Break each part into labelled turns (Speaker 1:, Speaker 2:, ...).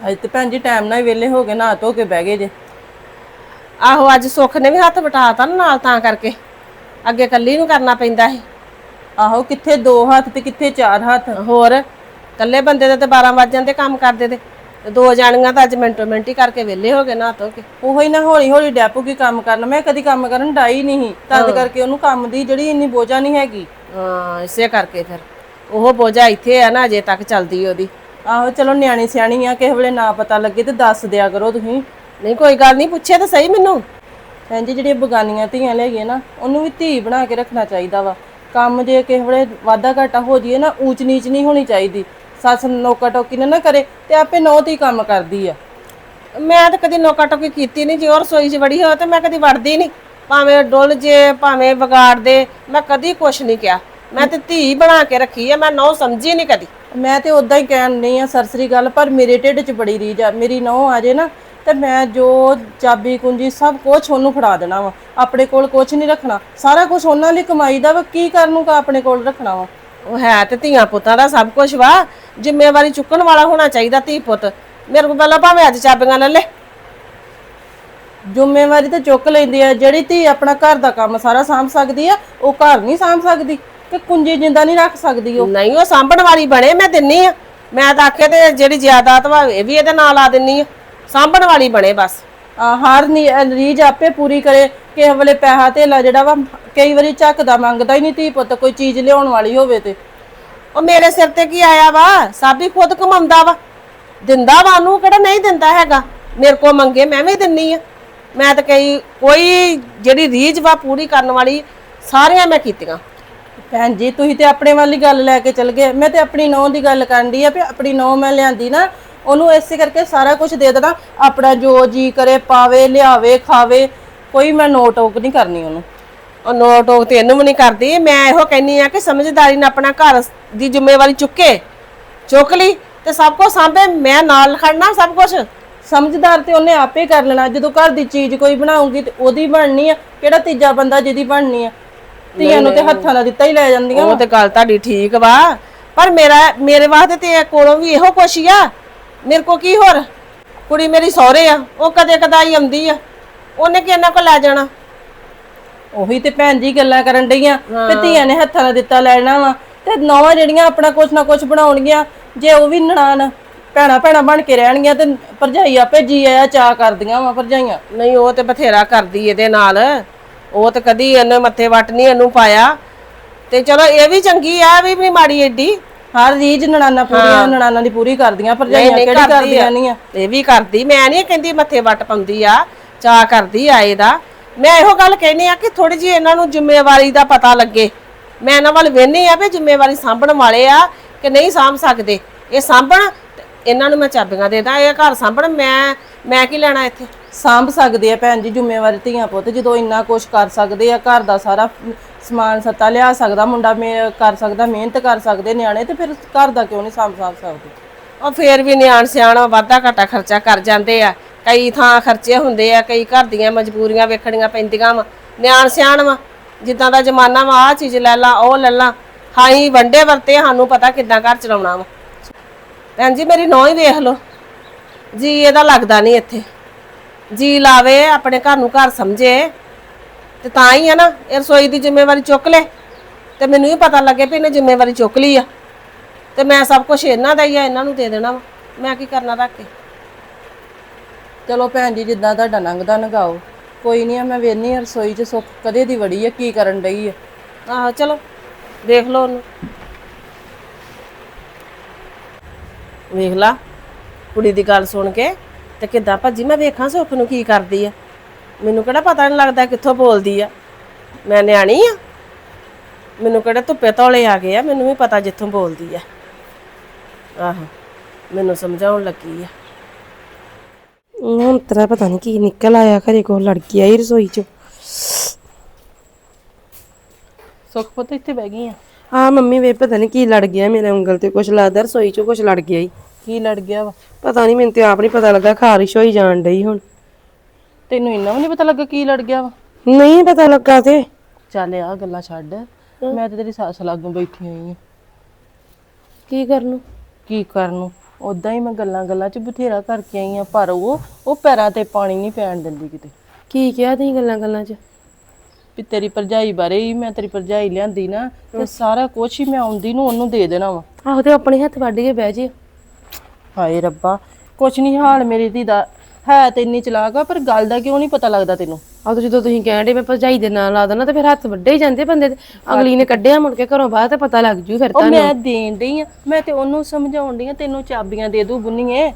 Speaker 1: ਅੱਜ ਤੇ ਭੈਣ ਜੀ ਟਾਈਮ ਨਾਲ ਹੀ ਵਿਹਲੇ ਹੋ ਗਏ ਨਹਾ ਧੋ ਕੇ ਬਹਿ ਗਏ ਜੇ।
Speaker 2: ਆਹੋ ਅੱਜ ਸੁੱਖ ਨੇ ਵੀ ਹੱਥ ਵਟਾਤਾ ਨਾ ਨਾਲ ਤਾਂ ਕਰਕੇ। ਅੱਗੇ ਕੱਲੀ ਨੂੰ ਕਰਨਾ ਪੈਂਦਾ ਸੀ।
Speaker 1: ਆਹੋ ਕਿੱਥੇ ਦੋ ਹੱਥ ਤੇ ਕਿੱਥੇ ਚਾਰ ਹੱਥ?
Speaker 2: ਹੋਰ ਇਕੱਲੇ ਬੰਦੇ ਦੇ ਤੇ 12 ਵਜ ਜਾਂਦੇ ਕੰਮ ਕਰਦੇ ਤੇ। ਤੇ ਦੋ ਜਾਣੀਆਂ ਤਾਂ ਅੱਜ ਮਿੰਟੋ ਮਿੰਟ ਹੀ ਕਰਕੇ ਵਿਹਲੇ ਹੋ ਗਏ ਨਾ ਧੋ ਕੇ।
Speaker 1: ਉਹੋ ਹੀ ਨਾ ਹੌਲੀ ਹੌਲੀ ਡੈਪੂ ਕੀ ਕੰਮ ਕਰਨਾ। ਮੈਂ ਕਦੀ ਕੰਮ ਕਰਨ ਡਾਈ ਨਹੀਂ ਤਦ ਕਰਕੇ ਉਹਨੂੰ ਕੰਮ ਦੀ ਜਿਹੜੀ ਇੰਨੀ ਬੋਝਾ ਨਹੀਂ ਹੈਗੀ।
Speaker 2: ਹਾਂ ਇਸੇ ਕਰਕੇ ਫਿਰ। ਉਹ ਬੋਝਾ ਇੱਥੇ ਆ ਨਾ ਅਜੇ ਤੱਕ ਚੱਲਦੀ ਉਹਦੀ।
Speaker 1: ਆਹੋ, ਚਲੋ ਨਿਆਣੀ ਸਿਆਣੀ ਆ, ਕਿਸੇ ਵੇਲੇ ਨਾ ਪਤਾ ਲੱਗੇ ਤੇ ਦੱਸ ਦਿਆ ਕਰੋ ਤੁਸੀਂ।
Speaker 2: ਨਹੀਂ, ਕੋਈ ਗੱਲ ਨਹੀਂ, ਪੁੱਛਿਆ ਤਾਂ ਸਹੀ ਮੈਨੂੰ।
Speaker 1: ਭੈਣ ਜੀ, ਜਿਹੜੀਆਂ ਬਗਾਨੀਆਂ ਧੀਆਂ ਲੈ ਗਈਆਂ ਨਾ, ਉਹਨੂੰ ਵੀ ਧੀ ਬਣਾ ਕੇ ਰੱਖਣਾ ਚਾਹੀਦਾ ਵਾ। ਕੰਮ ਜੇ ਕਿਸੇ ਵੇਲੇ ਵਾਧਾ ਘਾਟਾ ਹੋ ਜਾਈਏ ਨਾ, ਊਚ ਨੀਚ ਨਹੀਂ ਹੋਣੀ ਚਾਹੀਦੀ। ਸੱਸ ਨੋਕਾ ਟੋਕੀ ਨਾ ਨਾ ਕਰੇ ਤੇ ਆਪੇ ਨੌ ਧੀ ਕੰਮ ਕਰਦੀ ਆ।
Speaker 2: ਮੈਂ ਤਾਂ ਕਦੀ ਨੋਕਾ ਟੋਕੀ ਕੀਤੀ ਨਹੀਂ, ਜੇ ਉਹ ਰਸੋਈ 'ਚ ਵੜੀ ਹੋਵੇ ਤੇ ਮੈਂ ਕਦੀ ਵੜਦੀ ਨਹੀਂ। ਭਾਵੇਂ ਡੁੱਲ ਜੇ, ਭਾਵੇਂ ਵਿਗਾੜ ਦੇ, ਮੈਂ ਕਦੀ ਕੁਛ ਨਹੀਂ ਕਿਹਾ। ਮੈਂ ਤੇ ਧੀ ਬਣਾ ਕੇ ਰੱਖੀ ਆ ਮੈਂ ਨੌ ਸਮਝੀ ਨਹੀਂ ਕਦੀ।
Speaker 1: ਮੈਂ ਤੇ ਉਦਾਂ ਹੀ ਕਹਿਣ ਨਹੀਂ ਆ ਸਰਸਰੀ ਗੱਲ ਪਰ ਮੇਰੇ ਢਿੱਡ 'ਚ ਬੜੀ ਰੀਝ ਆ ਮੇਰੀ ਨੌ ਆ ਜੇ ਨਾ ਤੇ ਮੈਂ ਜੋ ਚਾਬੀ ਕੁੰਜੀ ਸਭ ਕੁਝ ਉਹਨੂੰ ਫੜਾ ਦੇਣਾ ਵਾ। ਆਪਣੇ ਕੋਲ ਕੁਝ ਨਹੀਂ ਰੱਖਣਾ ਸਾਰਾ ਕੁਝ ਉਹਨਾਂ ਲਈ ਕਮਾਈ ਦਾ ਵਾ ਕੀ ਕਰਨ ਨੂੰ ਕਾ ਆਪਣੇ ਕੋਲ ਰੱਖਣਾ ਵਾ?
Speaker 2: ਉਹ ਹੈ ਤੇ ਧੀਆਂ ਪੁੱਤਾਂ ਦਾ ਸਭ ਕੁਝ ਵਾ ਜ਼ਿੰਮੇਵਾਰੀ ਚੁੱਕਣ ਵਾਲਾ ਹੋਣਾ ਚਾਹੀਦਾ ਧੀ ਪੁੱਤ। ਮੇਰੇ ਕੋਲ ਪਹਿਲਾਂ ਭਾਵੇਂ ਅੱਜ ਚਾਬੀਆਂ ਲੈ ਲੈ।
Speaker 1: ਜ਼ਿੰਮੇਵਾਰੀ ਤਾਂ ਚੁੱਕ ਲੈਂਦੀ ਆ ਜਿਹੜੀ ਧੀ ਆਪਣਾ ਘਰ ਦਾ ਕੰਮ ਸਾਰਾ ਸਾਂਭ ਸਕਦੀ ਆ ਉਹ ਘਰ ਨਹੀਂ ਸਾਂਭ ਸਕਦੀ। ਕਿ ਕੁੰਜੀ ਜਿੰਦਾ ਨਹੀਂ ਰੱਖ ਸਕਦੀ ਉਹ।
Speaker 2: ਨਹੀਂ ਉਹ ਸਾਂਭਣ ਵਾਲੀ ਬਣੇ ਮੈਂ ਦਿੰਨੀ ਆ। ਮੈਂ ਤਾਂ ਆਖਿਆ ਤੇ ਜਿਹੜੀ ਜਾਇਦਾਦ ਵਾ ਇਹ ਵੀ ਇਹਦੇ ਨਾਲ ਲਾ ਦਿੰਨੀ ਆ। ਸਾਂਭਣ ਵਾਲੀ ਬਣੇ ਬਸ।
Speaker 1: ਆ, ਹਰ ਨੀ- ਅ, ਰੀਝ ਆਪੇ ਪੂਰੀ ਕਰੇ। ਕਿਸੇ ਵੇਲੇ ਪੈਸਾ ਧੇਲਾ ਜਿਹੜਾ ਵਾ ਕਈ ਵਾਰੀ ਝੱਕਦਾ ਮੰਗਦਾ ਹੀ ਨਹੀਂ ਧੀ ਪੁੱਤ ਕੋਈ ਚੀਜ਼ ਲਿਆਉਣ ਵਾਲੀ ਹੋਵੇ ਤੇ।
Speaker 2: ਉਹ ਮੇਰੇ ਸਿਰ ਤੇ ਕੀ ਆਇਆ ਵਾ? ਸਾਬੀ ਖੁਦ ਕਮਾਉਂਦਾ ਵਾ। ਦਿੰਦਾ ਵਾ ਉਹਨੂੰ ਕਿਹੜਾ ਨਹੀਂ ਦਿੰਦਾ ਹੈਗਾ। ਮੇਰੇ ਕੋ ਮੰਗੇ ਮੈਂ ਵੀ ਦਿੰਨੀ ਆ। ਮੈਂ ਤਾਂ ਕਈ ਕੋਈ ਜਿਹੜੀ ਰੀਝ ਵਾ ਪੂਰੀ ਕਰਨ ਵਾਲੀ ਸਾਰੀਆਂ ਮੈਂ ਕੀਤੀਆਂ।
Speaker 1: ਭੈਣ ਜੀ ਤੁਸੀਂ ਤੇ ਆਪਣੇ ਵਾਲੀ ਗੱਲ ਲੈ ਕੇ ਚਲ ਗਏ। ਮੈਂ ਤੇ ਆਪਣੀ ਨੌਂ ਦੀ ਗੱਲ ਕਰਨ ਦੀ ਆ ਵੀ ਆਪਣੀ ਨੌਂ ਮੈਂ ਲਿਆਂਦੀ ਨਾ ਉਹਨੂੰ ਇਸੇ ਕਰਕੇ ਸਾਰਾ ਕੁਝ ਦੇ ਦੇਣਾ। ਆਪਣਾ ਜੋ ਜੀ ਕਰੇ ਪਾਵੇ ਲਿਆਵੇ ਖਾਵੇ ਕੋਈ ਮੈਂ ਨੋਟ ਟੋਕ ਨਹੀਂ ਕਰਨੀ ਉਹਨੂੰ।
Speaker 2: ਉਹ ਨੋਟ ਉਹ ਤੇ ਇਹਨੂੰ ਵੀ ਨਹੀਂ ਕਰਦੀ। ਮੈਂ ਇਹੋ ਕਹਿੰਨੀ ਆ ਕਿ ਸਮਝਦਾਰੀ ਨਾਲ ਆਪਣਾ ਘਰ ਦੀ ਜ਼ਿੰਮੇਵਾਰੀ ਚੁੱਕੇ ਚੁੱਕ ਲਈ ਤੇ ਸਭ ਕੁਝ ਸਾਂਭੇ। ਮੈਂ ਨਾਲ ਖੜਨਾ ਸਭ ਕੁਝ
Speaker 1: ਸਮਝਦਾਰ ਤੇ ਉਹਨੇ ਆਪੇ ਕਰ ਲੈਣਾ। ਜਦੋਂ ਘਰ ਦੀ ਚੀਜ਼ ਕੋਈ ਬਣਾਉਂਗੀ ਤੇ ਉਹਦੀ ਬਣਨੀ ਆ। ਕਿਹੜਾ ਤੀਜਾ ਬੰਦਾ ਜਿਹਦੀ ਬਣਨੀ ਆ? ਧੀਆਂ ਨੂੰ ਤੇ ਹੱਥਾਂ ਦਾ ਦਿੱਤਾ ਹੀ ਲੈ ਜਾਂਦੀਆਂ
Speaker 2: ਉਹ ਤੇ ਗੱਲ ਤੁਹਾਡੀ ਠੀਕ ਵਾ। ਪਰ ਮੇਰਾ ਮੇਰੇ ਵਾਸਤੇ ਤੇ ਕੋਲੋਂ ਵੀ ਇਹੋ ਕੁਛ ਹੀ ਆ। ਮੇਰੇ ਕੋ ਕੀ ਹੋਰ? ਕੁੜੀ ਮੇਰੀ ਸਹੁਰੇ ਆ ਉਹ ਕਦੇ ਕਦਾਈ ਆਉਂਦੀ ਆ। ਉਹਨੇ ਕਿ ਇਹਨਾਂ ਕੋ ਲੈ ਜਾਣਾ?
Speaker 1: ਉਹੀ ਤੇ ਭੈਣ ਜੀ ਗੱਲਾਂ ਕਰਨ ਡਈਆਂ। ਤੇ ਧੀਆਂ ਨੇ ਹੱਥਾਂ ਨਾਲ ਦਿੱਤਾ ਲੈਣਾ ਵਾ। ਤੇ ਨੌਵਾਂ ਜਿਹੜੀਆਂ ਆਪਣਾ ਕੁਛ ਨਾ ਕੁਛ ਬਣਾਉਣਗੀਆਂ ਜੇ ਉਹ ਵੀ ਨਨਾਣ ਭੈਣਾ ਭੈਣਾ ਬਣ ਕੇ ਰਹਿਣਗੀਆਂ ਤੇ ਭਰਜਾਈ ਆਪੇ ਜੀ ਆਇਆ ਚਾ ਕਰਦੀਆਂ ਵਾ ਭਰਜਾਈਆਂ।
Speaker 2: ਨਹੀਂ ਉਹ ਤੇ ਬਥੇਰਾ ਕਰਦੀ ਇਹਦੇ ਨਾਲ। ਉਹ ਤੇ ਕਦੀ ਇਹਨੇ ਮੱਥੇ ਵੱਟ ਨਹੀਂ ਇਹਨੂੰ ਪਾਇਆ। ਤੇ ਚਲੋ ਇਹ ਵੀ ਚੰਗੀ ਆ ਵੀ ਨਹੀਂ ਮਾੜੀ ਏਡੀ।
Speaker 1: ਹਰ ਰੀਝ ਨਨਾਨਾ ਪੂਰੀਆਂ ਨਨਾਨਾ ਦੀ ਪੂਰੀ ਕਰਦੀਆਂ ਭਰਜਾਈਆਂ ਕਿਹੜੀ ਕਰਦੀਆਂ ਨਹੀਂ ਆ
Speaker 2: ਇਹ ਵੀ ਕਰਦੀ। ਮੈਂ ਨਹੀਂ ਕਹਿੰਦੀ ਮੱਥੇ ਵੱਟ ਪਾਉਂਦੀ ਆ ਚਾ ਕਰਦੀ ਆ ਇਹਦਾ। ਮੈਂ ਇਹੋ ਗੱਲ ਕਹਿਨੀ ਆ ਕਿ ਥੋੜੀ ਜੀ ਇਹਨਾਂ ਨੂੰ ਜ਼ਿੰਮੇਵਾਰੀ ਦਾ ਪਤਾ ਲੱਗੇ। ਮੈਂ ਇਹਨਾਂ ਵੱਲ ਵੇਹਨੀ ਆ ਵੀ ਜ਼ਿੰਮੇਵਾਰੀ ਸਾਂਭਣ ਵਾਲੇ ਆ ਕਿ ਨਹੀਂ ਸਾਂਭ ਸਕਦੇ। ਇਹ ਸਾਂਭਣ ਇਹਨਾਂ ਨੂੰ ਮੈਂ ਚਾਬੀਆਂ ਦੇ ਦਾਂ ਇਹ ਘਰ ਸਾਂਭਣ। ਮੈਂ ਮੈਂ ਕੀ ਲੈਣਾ ਇੱਥੇ?
Speaker 1: ਸਾਂਭ ਸਕਦੇ ਆ ਭੈਣ ਜੀ, ਜ਼ਿੰਮੇਵਾਰੀ ਧੀਆਂ ਪੁੱਤ, ਜਦੋਂ ਇੰਨਾ ਕੁਛ ਕਰ ਸਕਦੇ ਆ, ਘਰ ਦਾ ਸਾਰਾ ਸਮਾਨ ਸੱਤਾ ਲਿਆ ਸਕਦਾ, ਮੁੰਡਾ ਮੇ ਕਰ ਸਕਦਾ, ਮਿਹਨਤ ਕਰ ਸਕਦੇ ਨਿਆਣੇ, ਤੇ ਫਿਰ ਘਰ ਦਾ ਕਿਉਂ ਨਹੀਂ ਸਾਂਭ ਸਾਂਭ ਸਕਦੇ?
Speaker 2: ਉਹ ਫੇਰ ਵੀ ਨਿਆਣ ਸਿਆਣਾ ਵਾਧਾ ਘਾਟਾ ਖਰਚਾ ਕਰ ਜਾਂਦੇ ਆ। ਕਈ ਥਾਂ ਖਰਚੇ ਹੁੰਦੇ ਆ, ਕਈ ਘਰ ਦੀਆਂ ਮਜਬੂਰੀਆਂ ਵੇਖਣੀਆਂ ਪੈਂਦੀਆਂ ਵਾ। ਨਿਆਣ ਸਿਆਣ ਵਾ, ਜਿੱਦਾਂ ਦਾ ਜ਼ਮਾਨਾ ਵਾ ਆ ਚੀਜ਼ ਲੈ ਲਾ, ਉਹ ਲੈ ਲਾ। ਹਾਈ ਵੰਡੇ ਵਰਤੇ ਸਾਨੂੰ ਪਤਾ ਕਿੱਦਾਂ ਘਰ ਚਲਾਉਣਾ ਵਾ। ਭੈਣ ਜੀ, ਮੇਰੀ ਨੌਂ ਹੀ ਵੇਖ ਲਓ। ਜੀ, ਇਹਦਾ ਲੱਗਦਾ ਨਹੀਂ ਇੱਥੇ। ਜੀ ਲਾਵੇ ਆਪਣੇ ਘਰ ਨੂੰ ਘਰ ਸਮਝੇ। ਤੇ ਤਾਂ ਹੀ ਆ ਨਾ ਇਹ ਰਸੋਈ ਦੀ ਜ਼ਿੰਮੇਵਾਰੀ ਚੁੱਕ ਲੈ। ਤੇ ਮੈਨੂੰ ਵੀ ਪਤਾ ਲੱਗੇ ਵੀ ਇਹਨੇ ਜ਼ਿੰਮੇਵਾਰੀ ਚੁੱਕ ਲਈ ਆ। ਤੇ ਮੈਂ ਸਭ ਕੁਝ ਇਹਨਾਂ ਦਾ ਹੀ ਆ ਇਹਨਾਂ ਨੂੰ ਦੇ ਦੇਣਾ ਵਾ। ਮੈਂ ਕੀ ਕਰਨਾ ਰੱਖ ਕੇ?
Speaker 1: ਚਲੋ ਭੈਣ ਜੀ ਜਿੱਦਾਂ ਤੁਹਾਡਾ ਲੰਘਦਾ ਨਗਾਓ ਕੋਈ ਨਹੀਂ ਆ ਮੈਂ ਵੇਖਨੀ ਆ ਰਸੋਈ 'ਚ ਸੁੱਖ ਕਦੇ ਦੀ ਵੜੀ ਆ ਕੀ ਕਰਨ ਡਈ ਆ?
Speaker 2: ਆਹੋ ਚਲੋ ਦੇਖ ਲਓ ਉਹਨੂੰ। ਵੇਖ ਲਾ ਕੁੜੀ ਦੀ ਗੱਲ ਸੁਣ ਕੇ। ਤੇ ਕਿੱਦਾਂ ਭੱਜੀ? ਮੈਂ ਵੇਖਾਂ ਸੁੱਖ ਨੂੰ ਕੀ ਕਰਦੀ ਆ। ਮੈਨੂੰ ਕਿਹੜਾ ਪਤਾ ਨਹੀਂ ਲੱਗਦਾ ਕਿੱਥੋਂ ਬੋਲਦੀ ਆ। ਮੈਂ ਨਿਆਣੀ ਆ। ਮੈਨੂੰ ਕਿਹੜਾ ਧੁੱਪੇ ਧੌਲੇ ਆ ਗਏ ਆ ਮੈਨੂੰ ਵੀ ਪਤਾ ਜਿੱਥੋਂ ਬੋਲਦੀ ਆ। ਆਹੋ ਮੈਨੂੰ ਸਮਝਾਉਣ ਲੱਗੀ ਆ।
Speaker 3: ਹੁਣ ਤੇਰਾ ਪਤਾ ਨਹੀਂ ਕੀ ਨਿਕਲ ਆਇਆ ਘਰੇ ਕੋ ਲੜਕੀ ਆਈ ਰਸੋਈ ਚ।
Speaker 1: ਸੁੱਖ ਪੁੱਤ ਇੱਥੇ ਬਹਿ ਗਈ ਆ।
Speaker 3: ਹਾਂ ਮੰਮੀ ਵੇ ਪਤਾ ਨਹੀਂ ਕੀ ਲੜ ਗਿਆ ਮੇਰੇ ਉਂਗਲ ਤੇ ਕੁਛ ਲੱਗਦਾ ਰਸੋਈ ਚ ਕੁਛ ਲੜ ਗਿਆ ਈ।
Speaker 1: ਕੀ ਲੜ ਗਿਆ ਵਾ?
Speaker 3: ਪਤਾ ਨਹੀਂ ਮੈਨੂੰ ਤੇ ਆਪ ਨਹੀਂ ਪਤਾ ਲੱਗਾ ਖਾਰਿਸ਼ ਹੋਈ ਜਾਣ ਡਈ ਹੁਣ।
Speaker 1: ਤੈਨੂੰ ਇੰਨਾ ਵੀ ਨਹੀਂ ਪਤਾ ਲੱਗਾ ਕੀ ਲੜ ਗਿਆ ਵਾ?
Speaker 3: ਨਹੀਂ ਪਤਾ ਲੱਗਾ ਤੇ।
Speaker 1: ਚੱਲ ਆ ਗੱਲਾਂ ਛੱਡ। ਮੈਂ ਤੇ ਤੇਰੀ ਸੱਸ ਲਾਗੋਂ ਬੈਠੀ ਹੋਈ ਆ।
Speaker 3: ਕੀ ਕਰਨ?
Speaker 1: ਕੀ ਕਰਨ? ਨੂੰ ਉਦਾਂ ਹੀ ਮੈਂ ਗੱਲਾਂ ਗੱਲਾਂ 'ਚ ਬਥੇਰਾ ਕਰਕੇ ਆਈ ਆ ਪਰ ਉਹ ਉਹ ਪੈਰਾਂ ਤੇ ਪਾਣੀ ਨਹੀਂ ਪੈਣ ਦਿੰਦੀ ਕਿਤੇ।
Speaker 3: ਕੀ ਕਿਹਾ ਤੁਸੀਂ ਗੱਲਾਂ ਗੱਲਾਂ 'ਚ?
Speaker 1: ਵੀ ਤੇਰੀ ਭਰਜਾਈ ਬਾਰੇ ਹੀ ਮੈਂ ਤੇਰੀ ਭਰਜਾਈ ਲਿਆਂਦੀ ਨਾ ਤੇ ਸਾਰਾ ਕੁਝ ਹੀ ਮੈਂ ਆਉਂਦੀ ਨੂੰ ਉਹਨੂੰ ਦੇ ਦੇਣਾ ਵਾ।
Speaker 3: ਆਹੋ ਤੇ ਆਪਣੇ ਹੱਥ ਵੱਢ ਕੇ ਬਹਿ ਜੇ
Speaker 1: ਹਾਏ ਰੱਬਾ ਕੁਛ ਨਹੀਂ ਹਾਲ ਮੇਰੀ ਧੀ ਦਾ ਹੈ ਤੇ ਇੰਨੀ ਚਲਾਕ ਆ ਪਰ ਗੱਲ ਦਾ ਕਿਉਂ ਨਹੀਂ ਪਤਾ ਲੱਗਦਾ ਤੈਨੂੰ?
Speaker 3: ਆਹ ਤਾਂ ਜਦੋਂ ਤੁਸੀਂ ਕਹਿੰਦੇ ਮੈਂ ਭਰਜਾਈ ਦੇ ਨਾਲ ਲਾ ਦੇਣਾ ਤੇ ਫਿਰ ਹੱਥ ਵੱਡੇ ਹੀ ਜਾਂਦੇ ਬੰਦੇ ਦੇ। ਅਗਲੀ ਨੇ ਕੱਢਿਆ ਮੁੜ ਕੇ ਘਰੋਂ ਬਾਹਰ ਤੇ ਪਤਾ ਲੱਗ ਜੂ ਫਿਰ
Speaker 1: ਉਹ
Speaker 3: ਤਾਂ
Speaker 1: ਮੈਂ ਦੇਣ ਡਈ ਆ ਮੈਂ ਤੇ ਉਹਨੂੰ ਸਮਝਾਉਣ ਡਈ ਆ ਤੈਨੂੰ ਚਾਬੀਆਂ ਦੇ ਦੂ ਬੁੰਨੀਏ।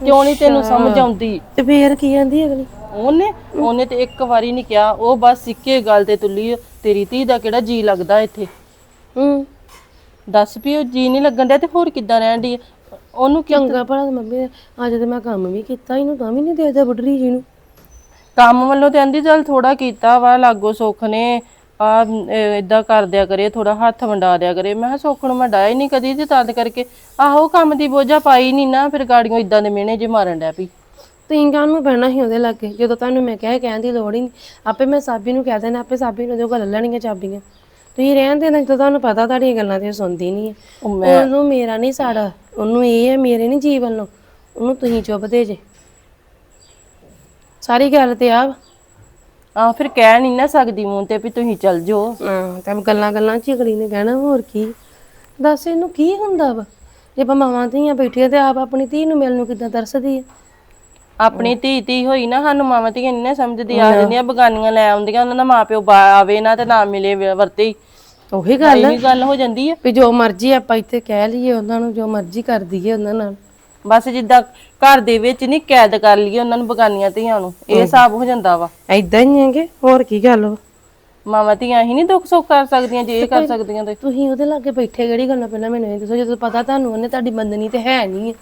Speaker 1: ਕਿਉਂ ਨਹੀਂ ਤੈਨੂੰ ਸਮਝ ਆਉਂਦੀ?
Speaker 3: ਤੇ ਫੇਰ ਕੀ ਜਾਂਦੀ ਅਗਲੀ?
Speaker 1: ਉਹਨੇ ਉਹਨੇ ਤੇ ਇੱਕ ਵਾਰੀ ਨਹੀਂ ਕਿਹਾ ਉਹ ਬਸ ਇੱਕੇ ਗੱਲ ਤੇ ਤੁੱਲੀ ਤੇਰੀ ਧੀ ਦਾ ਕਿਹੜਾ ਜੀ ਲੱਗਦਾ ਇੱਥੇ।
Speaker 3: ਹੂੰ।
Speaker 1: ਦੱਸ ਵੀ ਉਹ ਜੀ ਨਹੀਂ ਲੱਗਣ ਡਿਆ ਤੇ ਹੋਰ ਕਿੱਦਾਂ ਰਹਿਣ ਦੀ ਉਹਨੂੰ ਕਿਉਂ
Speaker 3: ਚੰਗਾ ਭਲਾ ਤੇ ਮੰਮੀ ਨੇ ਅੱਜ ਤੇ ਮੈਂ ਕੰਮ ਵੀ ਕੀਤਾ ਇਹਨੂੰ ਤਾਂ ਵੀ ਨਹੀਂ ਦੇਦਾ ਬੁੱਢਰੀ ਜੀ ਨੂੰ।
Speaker 1: ਕੰਮ ਵੱਲੋਂ ਤੇ ਆਂਦੀ ਚੱਲ ਥੋੜਾ ਕੀਤਾ ਵਾ ਲਾਗੋ ਸੁੱਖ ਨੇ ਆ ਇਦਾਂ ਕਰ ਦਿਆ ਕਰੇ ਥੋੜਾ ਹੱਥ ਵੰਡਾ ਦਿਆ ਕਰੇ। ਮੈਂ ਕਿਹਾ ਸੁੱਖ ਨੂੰ ਮੈਂ ਡਾਇਆ ਹੀ ਨਹੀਂ ਕਦੀ ਤੇ ਤਦ ਕਰਕੇ ਆਹੋ ਕੰਮ ਦੀ ਬੋਝਾ ਪਾਈ ਨਹੀਂ ਨਾ ਫਿਰ ਗਾੜੀਆਂ ਇਦਾਂ ਦੇ ਮਿਹਣੇ ਜੇ ਮਾਰਨ ਡਿਆ ਪਈ।
Speaker 3: ਤੁਸੀਂ ਕਾਹਨੂੰ ਨੂੰ ਬਹਿਣਾ ਸੀ ਉਹਦੇ ਲਾਗੇ ਜਦੋਂ ਤੁਹਾਨੂੰ ਮੈਂ ਕਿਹਾ ਕਹਿਣ ਦੀ ਲੋੜ ਹੀ ਨਹੀਂ। ਆਪੇ ਮੈਂ ਸਾਬੀ ਨੂੰ ਕਹਿ ਦੇਣਾ ਆਪੇ ਸਾਬੀ ਨੂੰ ਉਹਦੇ ਕੋਲ ਲੈ ਲੈਣੀਆਂ ਚਾਬੀਆਂ। ਤੁਸੀਂ ਰਹਿਣ ਦੇਣਾ ਜਦੋਂ ਤੁਹਾਨੂੰ ਪਤਾ ਤੁਹਾਡੀਆਂ ਗੱਲਾਂ ਤੇ ਉਹ ਸੁਣਦੀ ਨਹੀਂ ਹੈ।
Speaker 1: ਉਹ ਮੈਂ
Speaker 3: ਉਹਨੂੰ ਮੇਰਾ ਨਹੀਂ ਸਾੜਾ ਉਹਨੂੰ ਇਹ ਹੈ ਮੇਰੇ ਨਹੀਂ ਜੀਵਨ ਨੂੰ। ਉਹਨੂੰ ਤੁਸੀਂ ਚੁੱਭਦੇ ਜੇ। ਸਾਰੀ ਗੱਲ ਤੇ ਆ।
Speaker 1: ਆ ਫਿਰ ਕਹਿ ਨਹੀਂ ਨਾ ਸਕਦੀ ਮੂੰਹ ਤੇ ਵੀ ਤੁਸੀਂ ਚੱਲ ਜਾਓ।
Speaker 3: ਹਾਂ ਤਾਂ ਗੱਲਾਂ ਗੱਲਾਂ ਚ ਹੀ ਅਗਲੀ ਨੇ ਕਹਿਣਾ ਹੋਰ ਕੀ? ਦੱਸ ਇਹਨੂੰ ਕੀ ਹੁੰਦਾ ਵਾ? ਜੇ ਆਪਾਂ ਮਾਵਾਂ ਧੀਆਂ ਬੈਠੀਆਂ ਤੇ ਆਪ ਆਪਣੀ ਧੀ ਨੂੰ ਮਿਲਣ ਨੂੰ ਕਿੱਦਾਂ ਤਰਸਦੀ ਹੈ
Speaker 1: ਆਪਣੀ ਧੀ ਧੀ ਹੋਈ ਨਾ ਸਾਨੂੰ ਮਾਵਾਂ ਧੀਆਂ ਨਹੀਂ ਨਾ ਸਮਝਦੀ। ਆ ਜਾਂਦੀਆਂ ਬਗਾਨੀਆਂ ਲੈ ਆਉਂਦੀਆਂ ਉਹਨਾਂ ਦਾ ਮਾਪਿਓ ਬਾ- ਆਵੇ ਨਾ ਤੇ ਨਾ ਮਿਲੇ ਵ- ਵਰਤੇ। ਹੀ
Speaker 3: ਉਹੀ ਗੱਲ
Speaker 1: ਇਹ ਗੱਲ ਹੋ ਜਾਂਦੀ ਆ।
Speaker 3: ਵੀ ਜੋ ਮਰਜ਼ੀ ਆਪਾਂ ਇੱਥੇ ਕਹਿ ਲਈਏ ਉਹਨਾਂ ਨੂੰ ਜੋ ਮਰਜ਼ੀ ਕਰ ਦਈਏ ਉਹਨਾਂ ਨਾਲ।
Speaker 1: ਬਸ ਜਿੱਦਾਂ ਘਰ ਦੇ ਵਿੱਚ ਨਹੀਂ ਕੈਦ ਕਰ ਲਈਏ ਉਹਨਾਂ ਨੂੰ ਬਗਾਨੀਆਂ ਧੀਆਂ ਨੂੰ ਇਹ ਹਿਸਾਬ ਹੋ ਜਾਂਦਾ ਵਾ।
Speaker 3: ਐਦਾਂ ਹੀ ਹੈਗੇ ਹੋਰ ਕੀ ਗੱਲ ਵਾ।
Speaker 1: ਮਾਵਾਂ ਧੀਆਂ ਹੀ ਨਹੀਂ ਦੁੱਖ ਸੁੱਖ ਕਰ ਸਕਦੀਆਂ ਜੇ ਇਹ ਕਰ ਸਕਦੀਆਂ ਤੇ।
Speaker 3: ਤੁਸੀਂ ਉਹਦੇ ਲਾਗੇ ਬੈਠੇ ਕਿਹੜੀ ਗੱਲਾਂ ਪਹਿਲਾਂ ਮੈਨੂੰ ਇਹ ਦੱਸੋ ਜਦੋਂ ਪਤਾ ਤੁਹਾਨੂੰ ਉਹਨੇ ਤੁਹਾਡੀ ਮੰਨਣੀ ਤੇ ਹੈ ਨਹੀਂ ਹੈ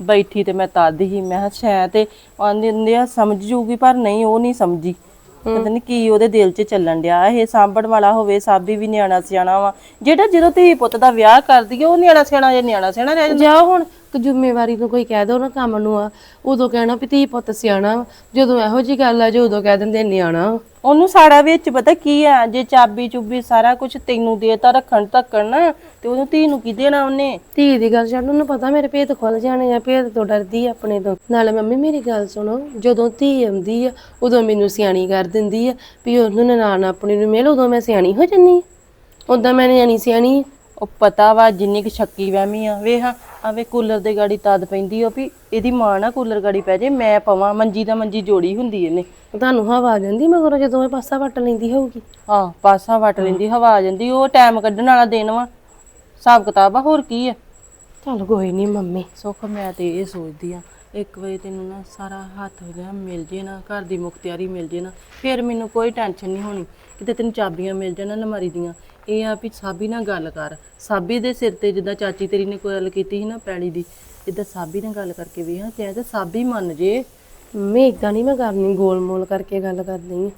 Speaker 1: ਬੈਠੀ ਤੇ ਮੈਂ ਤਦ ਹੀ ਮੈਂ ਕਿਹਾ ਸ਼ਾਇਦ ਤੇ ਆਂਦੇ ਹੁੰਦੇ ਆ ਸਮਝ ਜੂਗੀ ਪਰ ਨਹੀਂ ਉਹ ਨਹੀਂ ਸਮਝੀ। ਪਤਾ ਨਹੀਂ ਕੀ ਉਹਦੇ ਦਿਲ 'ਚ ਚੱਲਣ ਡਿਆ। ਇਹ ਸਾਂਭਣ ਵਾਲਾ ਹੋਵੇ ਸਾਬੀ ਵੀ ਨਿਆਣਾ ਸਿਆਣਾ ਵਾ। ਜਿਹੜਾ ਜਦੋਂ ਧੀ ਪੁੱਤ ਦਾ ਵਿਆਹ ਕਰਦੀ ਆ ਉਹ ਨਿਆਣਾ ਸਿਆਣਾ ਜੇ ਨਿਆਣਾ ਸਿਆਣਾ ਰਹਿ ਜਾਂਦਾ?
Speaker 3: ਜਾ ਹੁਣ। ਕਿ ਜ਼ਿੰਮੇਵਾਰੀ ਨੂੰ ਕੋਈ ਕਹਿ ਦੋ ਨਾ ਕੰਮ ਨੂੰ ਆ ਉਦੋਂ ਕਹਿਣਾ ਵੀ ਧੀ ਪੁੱਤ ਸਿਆਣਾ ਵਾ। ਜਦੋਂ ਇਹੋ ਜੀ ਗੱਲ ਆ ਜੋ ਉਦੋਂ ਕਹਿ ਦਿੰਦੇ ਨਿਆਣਾ ਵਾ।
Speaker 1: ਉਹਨੂੰ ਸਾੜਾ ਵਿੱਚ ਪਤਾ ਕੀ ਆ ਜੇ ਚਾਬੀ ਚੁੱਬੀ ਸਾਰਾ ਕੁਝ ਤੈਨੂੰ ਦੇਤਾ ਰੱਖਣ ਤੱਕਣ ਨਾ ਤੇ ਉਹਨੂੰ ਧੀ ਨੂੰ ਕੀ ਦੇਣਾ ਉਹਨੇ
Speaker 3: ਧੀ ਦੀ ਗੱਲ ਛੱਡ ਉਹਨੂੰ ਪਤਾ ਮੇਰੇ ਭੇਤ ਖੁੱਲ ਜਾਣੇ ਆ ਭੇਤ ਤੋਂ ਡਰਦੀ ਆ ਆਪਣੇ ਤੋਂ ਨਾਲੇ ਮੰਮੀ ਮੇਰੀ ਗੱਲ ਸੁਣੋ ਜਦੋਂ ਧੀ ਆਉਂਦੀ ਆ ਉਦੋਂ ਮੈਨੂੰ ਸਿਆਣੀ ਕਰ ਦਿੰਦੀ ਆ ਵੀ ਉਹਨੂੰ ਨਨਾਣ ਆਪਣੀ ਨੂੰ ਮਿਲ ਉਦੋਂ ਮੈਂ ਸਿਆਣੀ ਹੋ ਜੰਨੀ ਉਦੋਂ ਮੈਂ ਨਿਆਣੀ ਸਿਆਣੀ ਆ।
Speaker 1: ਉਹ ਪਤਾ ਵਾ ਜਿੰਨੀ ਕੁ ਸ਼ੱਕੀ ਵਹਿਮੀ ਆ। ਵੇ ਹਾਂ ਆਵੇ ਕੂਲਰ ਦੇ ਗਾੜੀ ਤਦ ਪੈਂਦੀ ਆ ਵੀ ਇਹਦੀ ਮਾਂ ਨਾ ਕੂਲਰ ਗਾੜੀ ਪੈ ਜੇ ਮੈਂ ਪਵਾਂ ਮੰਜੀ ਦਾ ਮੰਜੀ ਜੋੜੀ ਹੁੰਦੀ ਇਹਨੇ।
Speaker 3: ਤੁਹਾਨੂੰ ਹਵਾ ਆ ਜਾਂਦੀ ਮਗਰੋਂ ਜਦੋਂ ਇਹ ਪਾਸਾ ਵੱਟ ਲੈਂਦੀ ਹੋਊਗੀ।
Speaker 1: ਹਾਂ ਪਾਸਾ ਵਟ ਲੈਂਦੀ ਹਵਾ ਆ ਜਾਂਦੀ ਉਹ ਟਾਈਮ ਕੱਢਣ ਵਾਲਾ ਦਿਨ ਵਾ। ਹਿਸਾਬ ਕਿਤਾਬ ਆ ਹੋਰ ਕੀ ਆ?
Speaker 3: ਚੱਲ ਕੋਈ ਨਹੀਂ ਮੰਮੀ।
Speaker 1: ਸੁੱਖ ਮੈਂ ਤੇ ਇਹ ਸੋਚਦੀ ਆ ਇੱਕ ਵਜੇ ਤੈਨੂੰ ਨਾ ਸਾਰਾ ਹੱਥ ਹੋ ਜਾ ਮਿਲ ਜੇ ਨਾ ਘਰ ਦੀ ਮੁਖਤਿਆਰੀ ਮਿਲ ਜੇ ਨਾ ਫਿਰ ਮੈਨੂੰ ਕੋਈ ਟੈਨਸ਼ਨ ਨਹੀਂ ਹੋਣੀ। ਕਿਤੇ ਤੈਨੂੰ ਚਾਬੀਆਂ ਮਿਲ ਜਾਣ ਅਲਮਾਰੀ ਦੀਆਂ ਇਹ ਆ ਵੀ ਸਾਬੀ ਨਾਲ ਗੱਲ ਕਰ। ਸਾਬੀ ਦੇ ਸਿਰ ਤੇ ਜਿੱਦਾਂ ਚਾਚੀ ਤੇਰੀ ਨੇ ਕੋਈ ਗੱਲ ਕੀਤੀ ਸੀ ਨਾ ਪੈਲੀ ਦੀ ਇਦਾਂ ਸਾਬੀ ਨਾਲ ਗੱਲ ਕਰਕੇ ਵੀ ਹਾਂ ਤੇ ਸਾਬੀ ਮੰਨ ਜੇ।
Speaker 3: ਮੰਮੀ ਇਦਾਂ ਨਹੀਂ ਮੈਂ ਕਰਨੀ ਗੋਲ ਮੋਲ ਕਰਕੇ ਗੱਲ ਕਰਨੀ ਆ।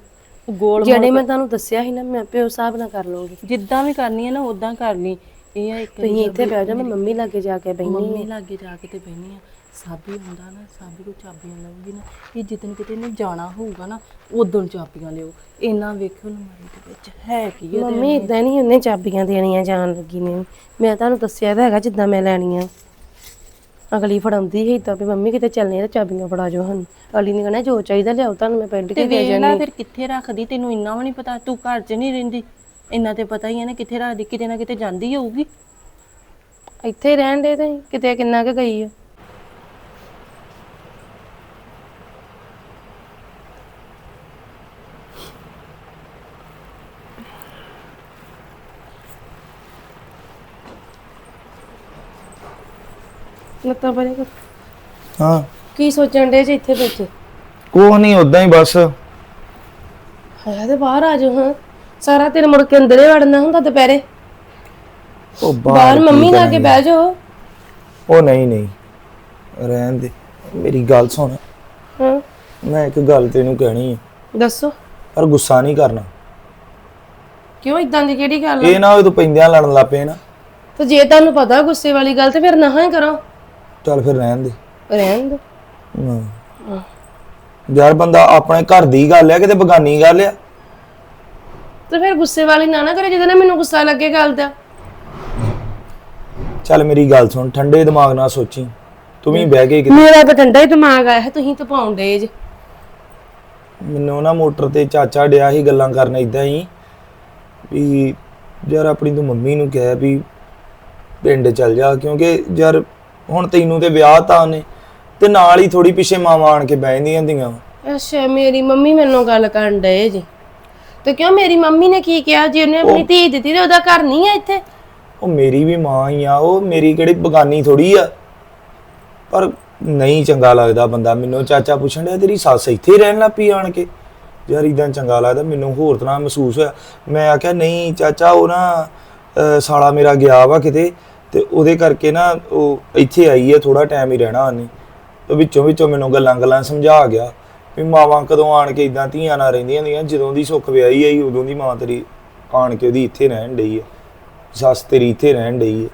Speaker 1: ਗੋਲ
Speaker 3: ਜਿਹੜੇ ਮੈਂ ਤੁਹਾਨੂੰ ਦੱਸਿਆ ਸੀ ਨਾ ਮੈਂ ਆਪੇ ਉਸ ਹਿਸਾਬ ਨਾਲ ਕਰ ਲਵਾਂਗੀ
Speaker 1: ਜਿੱਦਾਂ ਵੀ ਕਰਨੀ ਹੈ ਨਾ ਉਦਾਂ ਕਰ ਲਈ। ਇਹ ਆ ਇੱਕ
Speaker 3: ਤੁਸੀਂ ਇੱਥੇ ਬਹਿ ਜਾਓ ਮੈਂ ਮੰਮੀ ਲਾਗੇ ਜਾ ਕੇ ਬੈਠੀ
Speaker 1: ਮੰਮੀ ਲਾਗੇ ਜਾ ਕੇ ਤੇ ਬਹਿਨੀ ਆ। ਸਾਬੀ ਹੁੰਦਾ ਨਾ ਸਾਬੀ ਕੋ ਚਾਬੀਆਂ ਲਊਗੀ ਨਾ ਕਿ ਜਿੱਦਨ ਕਿਤੇ ਨੇ ਜਾਣਾ ਹੋਊਗਾ ਨਾ ਉਦੋਂ ਚਾਬੀਆਂ ਲਿਓ। ਇੰਨਾ ਵੇਖਿਓ ਅਲਮਾਰੀ ਦੇ ਵਿੱਚ ਹੈ ਕੀ ਆ
Speaker 3: ਮੰਮੀ ਇਦਾਂ ਨਹੀਂ ਉਹਨੇ ਚਾਬੀਆਂ ਦੇਣੀਆਂ ਜਾਣ ਲੱਗੀ ਨੇ। ਮੈਂ ਤੁਹਾਨੂੰ ਦੱਸਿਆ ਤਾਂ ਹੈਗਾ ਜਿੱਦਾਂ ਮੈਂ ਲੈਣੀਆਂ। ਅਗਲੀ ਫੜਾਉਂਦੀ ਸੀ ਤਾਂ ਵੀ ਮੰਮੀ ਕਿਤੇ ਚੱਲਨੇ ਤਾਂ ਚਾਬੀਆਂ ਫੜਾ ਜਾਓ ਹਨ ਅਗਲੀ ਨੇ ਕਹਿਣਾ ਜੋ ਚਾਹੀਦਾ ਲਿਆਓ ਤੁਹਾਨੂੰ ਮੈਂ ਪਿੰਡ
Speaker 1: ਤੇ
Speaker 3: ਕੇ ਦੇ
Speaker 1: ਵੇਖ
Speaker 3: ਜਾਣੀ।
Speaker 1: ਫਿਰ ਕਿੱਥੇ ਰੱਖਦੀ ਤੈਨੂੰ ਇੰਨਾ ਵੀ ਨਹੀਂ ਪਤਾ ਤੂੰ ਘਰ 'ਚ ਨਹੀਂ ਰਹਿੰਦੀ। ਇੰਨਾ ਤੇ ਪਤਾ ਹੀ ਹੈ ਨਾ ਕਿੱਥੇ ਰੱਖਦੀ ਕਿਤੇ ਨਾ ਕਿਤੇ ਜਾਂਦੀ ਹੋਊਗੀ।
Speaker 3: ਇੱਥੇ ਹੀ ਰਹਿਣ ਦੇ ਤੇ ਕਿਤੇ ਕਿੰਨਾ ਕੁ ਗਈ ਆ। ਲੱਤਾਂ ਪਰੇ ਕਰ
Speaker 4: ਹਾਂ।
Speaker 3: ਕੀ ਸੋਚਣ ਦੇ ਜੇ ਇੱਥੇ ਬੈਠੇ?
Speaker 4: ਕੋਹ ਨਹੀਂ ਉਦਾਂ ਹੀ ਬਸ।
Speaker 3: ਹਾਇਆ ਤੇ ਬਾਹਰ ਆ ਜਾਓ ਹਾਂ। ਸਾਰਾ ਦਿਨ ਮੁੜ ਕੇ ਅੰਦਰੇ ਵੜਨਾ ਹੁੰਦਾ ਦੁਪਹਿਰੇ।
Speaker 4: ਉਹ
Speaker 3: ਬਾਹਰ ਮੰਮੀ ਨਾਲ ਕੇ ਬਹਿ ਜਾਓ।
Speaker 4: ਉਹ ਨਹੀਂ ਨਹੀਂ। ਰਹਿਣ ਦੇ। ਮੇਰੀ ਗੱਲ ਸੁਣ।
Speaker 3: ਹਾਂ।
Speaker 4: ਮੈਂ ਇੱਕ ਗੱਲ ਤੈਨੂੰ ਕਹਿਣੀ ਹੈ
Speaker 3: ਦੱਸੋ।
Speaker 4: ਪਰ ਗੁੱਸਾ ਨਹੀਂ ਕਰਨਾ।
Speaker 3: ਕਿਉਂ ਇਦਾਂ ਦੀ ਕਿਹੜੀ ਗੱਲ ਆ?
Speaker 4: ਇਹ ਨਾ ਹੋਏ ਤੂੰ ਪੈਂਦਿਆਂ ਲੜਨ ਲੱਗ ਪਏ ਨਾ।
Speaker 3: ਤੇ ਜੇ ਤੁਹਾਨੂੰ ਪਤਾ ਗੁੱਸੇ ਵਾਲੀ ਗੱਲ ਤੇ ਫਿਰ ਨਾ ਹੀ ਕਰੋ।
Speaker 4: ਚੱਲ ਫਿਰ ਰਹਿਣ ਦੇ।
Speaker 3: ਰਹਿਣ ਦੋ।
Speaker 4: ਹਾਂ। ਯਾਰ ਬੰਦਾ ਆਪਣੇ ਘਰ ਦੀ ਗੱਲ ਆ ਕਿਤੇ ਬਗਾਨੀ ਗੱਲ ਆ।
Speaker 3: ਤੇ ਫਿਰ ਗੁੱਸੇ ਵਾਲੀ ਨਾ ਨਾ ਕਰੇ ਜਿਹਦੇ ਨਾਲ ਮੈਨੂੰ ਗੁੱਸਾ ਲੱਗੇ ਗੱਲ ਦਾ।
Speaker 4: ਚੱਲ ਮੇਰੀ ਗੱਲ ਸੁਣ ਠੰਡੇ ਦਿਮਾਗ ਨਾਲ ਸੋਚੀ। ਤੂੰ ਵੀ ਬਹਿ ਕੇ ਕਿਤੇ-
Speaker 3: ਮੇਰਾ ਤਾਂ ਠੰਡਾ ਹੀ ਦਿਮਾਗ ਆਇਆ ਤੁਸੀਂ ਤਾਂ ਪਾਉਂਦੇ ਜੇ।
Speaker 4: ਮੈਨੂੰ ਨਾ ਮੋਟਰ ਤੇ ਚਾਚਾ ਡਿਆ ਸੀ ਗੱਲਾਂ ਕਰਨ ਇਦਾਂ ਹੀ ਵੀ ਯਾਰ ਆਪਣੀ ਤੂੰ ਮੰਮੀ ਨੂੰ ਕਹਿ ਵੀ ਪਿੰਡ ਚੱਲ ਜਾ ਕਿਉਂਕਿ ਯਾਰ ਹੁਣ ਤੈਨੂੰ ਤੇ ਵਿਆਹ ਤਾਂ ਨੇ ਤੇ ਨਾਲ ਹੀ ਥੋੜੀ ਪਿੱਛੇ ਮਾਵਾਂ ਆਣ ਕੇ ਬਹਿ ਜਾਂਦੀਆਂ ਹੁੰਦੀਆਂ ਵਾਂ।
Speaker 3: ਅੱਛਾ ਮੇਰੀ ਮੰਮੀ ਮੈਨੂੰ ਗੱਲ ਕਰਨ ਡਏ ਜੀ। ਤੇ ਕਿਉਂ ਮੇਰੀ ਮੰਮੀ ਨੇ ਕੀ ਕਿਹਾ ਜੇ ਉਹਨੇ ਆਪਣੀ ਧੀ ਦਿੱਤੀ ਤੇ ਉਹਦਾ ਘਰ ਨਹੀਂ ਆ ਇੱਥੇ?
Speaker 4: ਉਹ ਮੇਰੀ ਵੀ ਮਾਂ ਹੀ ਆ ਉਹ ਮੇਰੀ ਕਿਹੜੀ ਬਗਾਨੀ ਥੋੜੀ ਆ। ਪਰ ਨਹੀਂ ਚੰਗਾ ਲੱਗਦਾ ਬੰਦਾ ਮੈਨੂੰ ਚਾਚਾ ਪੁੱਛਣ ਡਿਆ ਤੇਰੀ ਸੱਸ ਇੱਥੇ ਹੀ ਰਹਿਣ ਲੱਗ ਪਈ ਆਣ ਕੇ। ਯਾਰ ਇਦਾਂ ਚੰਗਾ ਲੱਗਦਾ ਮੈਨੂੰ ਹੋਰ ਤਰ੍ਹਾਂ ਮਹਿਸੂਸ ਹੋਇਆ। ਮੈਂ ਆਖਿਆ ਨਹੀਂ ਚਾਚਾ ਉਹ ਨਾ ਅਹ, ਸਾਲਾ ਮੇਰਾ ਗਿਆ ਵਾ ਕਿਤੇ ਤੇ ਉਹਦੇ ਕਰਕੇ ਨਾ ਉਹ ਇੱਥੇ ਆਈ ਹੈ ਥੋੜਾ ਟਾਈਮ ਹੀ ਰਹਿਣਾ ਉਹਨੇ। ਤੇ ਵਿੱਚੋਂ ਵਿੱਚੋਂ ਮੈਨੂੰ ਗੱਲਾਂ ਗੱਲਾਂ ਸਮਝਾ ਗਿਆ ਵੀ ਮਾਵਾਂ ਕਦੋਂ ਆਣ ਕੇ ਇਦਾਂ ਧੀਆਂ ਨਾਲ ਰਹਿੰਦੀਆਂ ਹੁੰਦੀਆਂ ਜਦੋਂ ਦੀ ਸੁੱਖ ਵਿਆਹੀ ਆਈ ਉਦੋਂ ਦੀ ਮਾਂ ਤੇਰੀ ਆਣ ਕੇ ਉਹਦੀ ਇੱਥੇ ਰਹਿਣ ਡਈ ਹੈ। ਸੱਸ ਤੇਰੀ ਇੱਥੇ ਰਹਿਣ ਡਈ ਹੈ।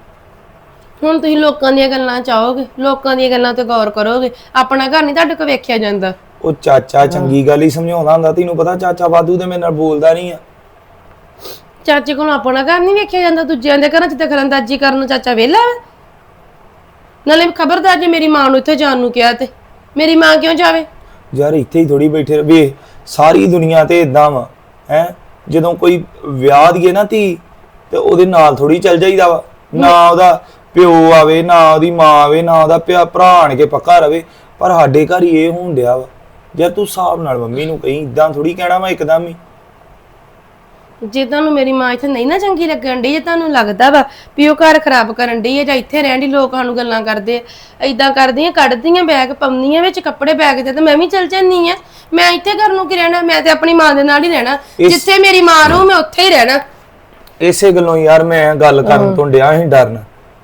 Speaker 3: ਹੁਣ ਤੁਸੀਂ ਲੋਕਾਂ ਦੀਆਂ ਗੱਲਾਂ ਚਾਹੋਗੇ ਲੋਕਾਂ ਦੀਆਂ ਗੱਲਾਂ ਤੇ ਗੌਰ ਕਰੋਗੇ ਆਪਣਾ ਘਰ ਨਹੀਂ ਤੁਹਾਡੇ ਕੋਲ ਵੇਖਿਆ ਜਾਂਦਾ।
Speaker 4: ਉਹ ਚਾਚਾ ਚੰਗੀ ਗੱਲ ਹੀ ਸਮਝਾਉਂਦਾ ਹੁੰਦਾ ਤੈਨੂੰ ਪਤਾ ਚਾਚਾ ਵਾਧੂ ਤੇ ਮੇਰੇ ਨਾਲ ਬੋਲਦਾ ਨਹੀਂ ਆ।
Speaker 3: ਚਾਚੇ ਕੋਲ ਆਪਣਾ ਘਰ ਨਹੀਂ ਵੇਖਿਆ ਜਾਂਦਾ ਦੂਜਿਆਂ ਦੇ ਘਰਾਂ 'ਚ ਦਖਲਅੰਦਾਜ਼ੀ ਕਰਨ ਨੂੰ ਚਾਚਾ ਵਿਹਲਾ ਵਾ। ਨਾਲੇ ਖਬਰਦਾਰ ਜੇ ਮੇਰੀ ਮਾਂ ਨੂੰ ਇੱਥੇ ਜਾਣ ਨੂੰ ਕਿਹਾ ਤੇ ਮੇਰੀ ਮਾਂ ਕਿਉਂ ਜਾਵੇ?
Speaker 4: ਯਾਰ ਇੱਥੇ ਹੀ ਥੋੜੀ ਬੈਠੇ ਰਹੇ ਵੇ ਸਾਰੀ ਦੁਨੀਆ ਤੇ ਇਦਾਂ ਵਾ ਹੈ? ਜਦੋਂ ਕੋਈ ਵਿਆਹ ਦੀਏ ਨਾ ਧੀ ਤੇ ਉਹਦੇ ਨਾਲ ਥੋੜੀ ਚੱਲ ਜਾਈਦਾ ਵਾ। ਨਾ ਉਹਦਾ ਪਿਓ ਆਵੇ ਨਾ ਉਹਦੀ ਮਾਂ ਆਵੇ ਨਾ ਉਹਦਾ ਪਿਆ ਭਰਾ ਆਣ ਕੇ ਪੱਕਾ ਰਵੇ ਪਰ ਸਾਡੇ ਘਰ ਹੀ ਇਹ ਹੋਣ ਡਿਆ ਵਾ। ਜੇ ਤੂੰ ਹਿਸਾਬ ਨਾਲ ਮੰਮੀ ਨੂੰ ਕਹੀਂ ਇਦਾਂ ਥੋੜੀ ਕਹਿਣਾ ਵਾ ਇੱਕਦਮ ਹੀ।
Speaker 3: ਜੇ ਤੁਹਾਨੂੰ ਮੇਰੀ ਮਾਂ ਇੱਥੇ ਨਹੀਂ ਨਾ ਚੰਗੀ ਲੱਗਣ ਡਈ ਜੇ ਤੁਹਾਨੂੰ ਲੱਗਦਾ ਵਾ ਵੀ ਉਹ ਘਰ ਖਰਾਬ ਕਰਨ ਡਈ ਹੈ ਜਾਂ ਇੱਥੇ ਰਹਿਣ ਦੀ ਲੋਕਾਂ ਨੂੰ ਗੱਲਾਂ ਕਰਦੇ ਇਦਾਂ ਕਰਦੀਆਂ ਕੱਢਦੀਆਂ ਬੈਗ ਪਾਉਂਦੀਆਂ ਵਿੱਚ ਕੱਪੜੇ ਬੈਗ ਤੇ ਤੇ ਮੈਂ ਵੀ ਚਲ ਜਾਂਦੀ ਆ। ਮੈਂ ਇੱਥੇ ਘਰ ਨੂੰ ਕੀ ਰਹਿਣਾ? ਮੈਂ ਤੇ ਆਪਣੀ ਮਾਂ ਦੇ ਨਾਲ ਹੀ ਰਹਿਣਾ। ਜਿੱਥੇ ਮੇਰੀ ਮਾਂ ਰਹੂ ਮੈਂ ਉੱਥੇ ਹੀ ਰਹਿਣਾ।
Speaker 4: ਇਸੇ ਗੱਲੋਂ ਯਾਰ ਮੈਂ ਗੱਲ ਕਰਨ ਤੋਂ ਡਿਆ ਸੀ ਡਰਨ।